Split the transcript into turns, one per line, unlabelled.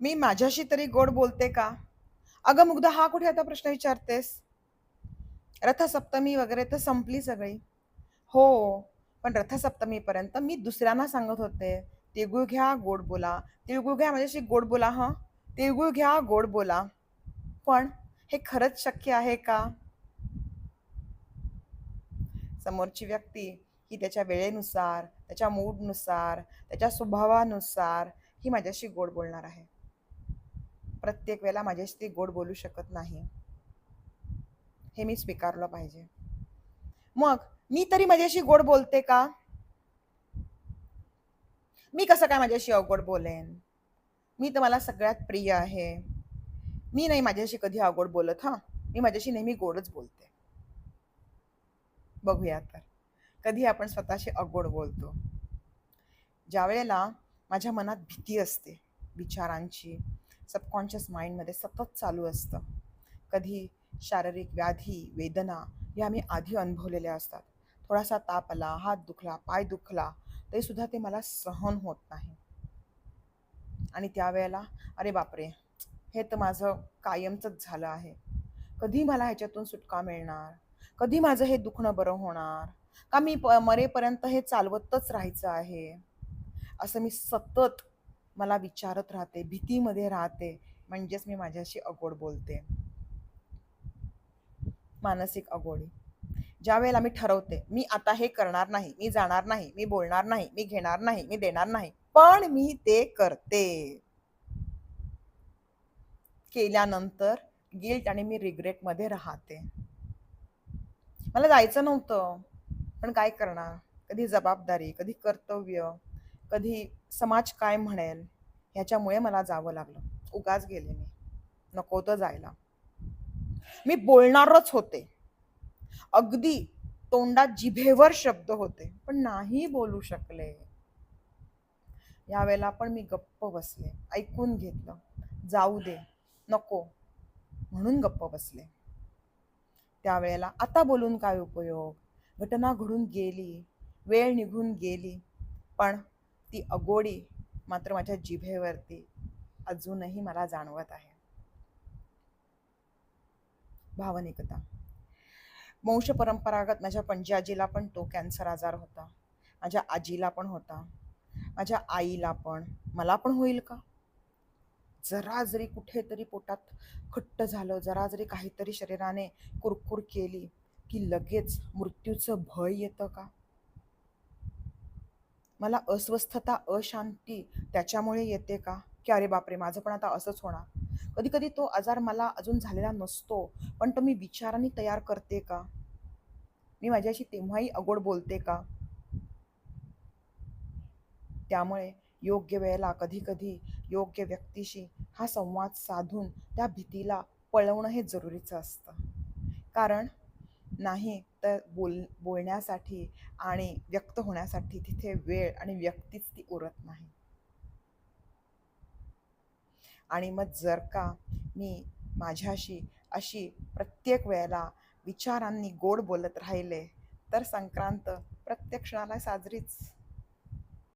मी माझ्याशी तरी गोड बोलते का? अगं मुग्धा हा कुठे आता प्रश्न विचारतेस? रथसप्तमी वगैरे तर संपली सगळी. हो पण रथसप्तमीपर्यंत मी दुसऱ्यांना सांगत होते तिळगुळ घ्या गोड बोला. तिळगुळ घ्या माझ्याशी गोड बोला हं? तिळगुळ घ्या गोड बोला. पण हे खरंच शक्य आहे का? समोरची व्यक्ती ही त्याच्या वेळेनुसार त्याच्या मूडनुसार त्याच्या स्वभावानुसार ही माझ्याशी गोड बोलणार आहे. प्रत्येक वेळेला माझ्याशी ती गोड बोलू शकत नाही. हे मी स्वीकारलं पाहिजे. मग मी तरी माझ्याशी गोड बोलते का? मी कसं काय माझ्याशी अवघड बोलेन? मी तर मला सगळ्यात प्रिय आहे. मी नाही माझ्याशी कधी अवघड बोलत हां? मी माझ्याशी नेहमी गोडच बोलते. बघूया तर. कधी आपण स्वतःशी अवघड बोलतो. ज्या वेळेला माझ्या मनात भीती असते विचारांची सबकॉन्शियस माइंडमध्ये सतत चालू असतं. कधी शारीरिक व्याधी वेदना या मी आधी अनुभवलेल्या असतात. थोडासा ताप आला हात दुखला पाय दुखला तरीसुद्धा ते मला सहन होत नाही. आणि त्यावेळेला अरे बापरे हे तर माझं कायमचंच झालं आहे. कधी मला ह्याच्यातून सुटका मिळणार? कधी माझं हे दुखणं बरं होणार? का मी प मरेपर्यंत हे चालवतच राहायचं आहे? असं मी सतत मला विचारत राहते भीतीमध्ये राहते म्हणजेच मी माझ्याशी अगोड बोलते. मानसिक अगोडी. ज्या वेळेला मी ठरवते मी आता हे करणार नाही मी जाणार नाही मी बोलणार नाही मी घेणार नाही मी देणार नाही पण मी ते करते. केल्यानंतर गिल्ट आणि मी रिग्रेटमध्ये राहते. मला जायचं नव्हतं पण काय करणार? कधी जबाबदारी कधी कर्तव्य कधी समाज काय म्हणेल ह्याच्यामुळे मला जावं लागलं. उगाच गेले मी. नको तर जायला. मी बोलणारच होते. अगदी तोंडात जिभेवर शब्द होते. पण नाही बोलू शकले. यावेळेला पण मी गप्प बसले. ऐकून घेतलं. जाऊ दे. नको. म्हणून गप्प बसले. त्यावेळेला आता बोलून काय उपयोग? घटना घडून गेली. वेळ निघून गेली. पण ती अगोडी मात्र माझ्या जिभेवरती अजूनही मला जाणवत आहे. भावनिकता. वंश परंपरागत माझ्या पणजी आजीला पण तो कॅन्सर आजार होता. माझ्या आजीला पण होता. माझ्या आईला पण. मला पण होईल का? जरा जरी कुठेतरी पोटात खट्ट झालं जरा जरी काहीतरी शरीराने कुरकुर केली की लगेच मृत्यूचं भय येतं का? मला अस्वस्थता अशांती त्याच्यामुळे येते का? की अरे बापरे माझं पण आता असंच होणार. कधी कधी तो आजार मला अजून झालेला नसतो पण तो मी विचाराने तयार करते का? मी माझ्याशी तेव्हाही अगोड बोलते का? त्यामुळे योग्य वेळेला कधी कधी योग्य व्यक्तीशी हा संवाद साधून त्या भीतीला पळवणं हे जरुरीचं असतं. कारण नाही तर बोल बोलण्यासाठी आणि व्यक्त होण्यासाठी तिथे वेळ आणि व्यक्तीच ती उरत नाही. आणि मग जर का मी माझ्याशी अशी प्रत्येक वेळेला विचारांनी गोड बोलत राहिले तर संक्रांत प्रत्येक क्षणाला साजरीच.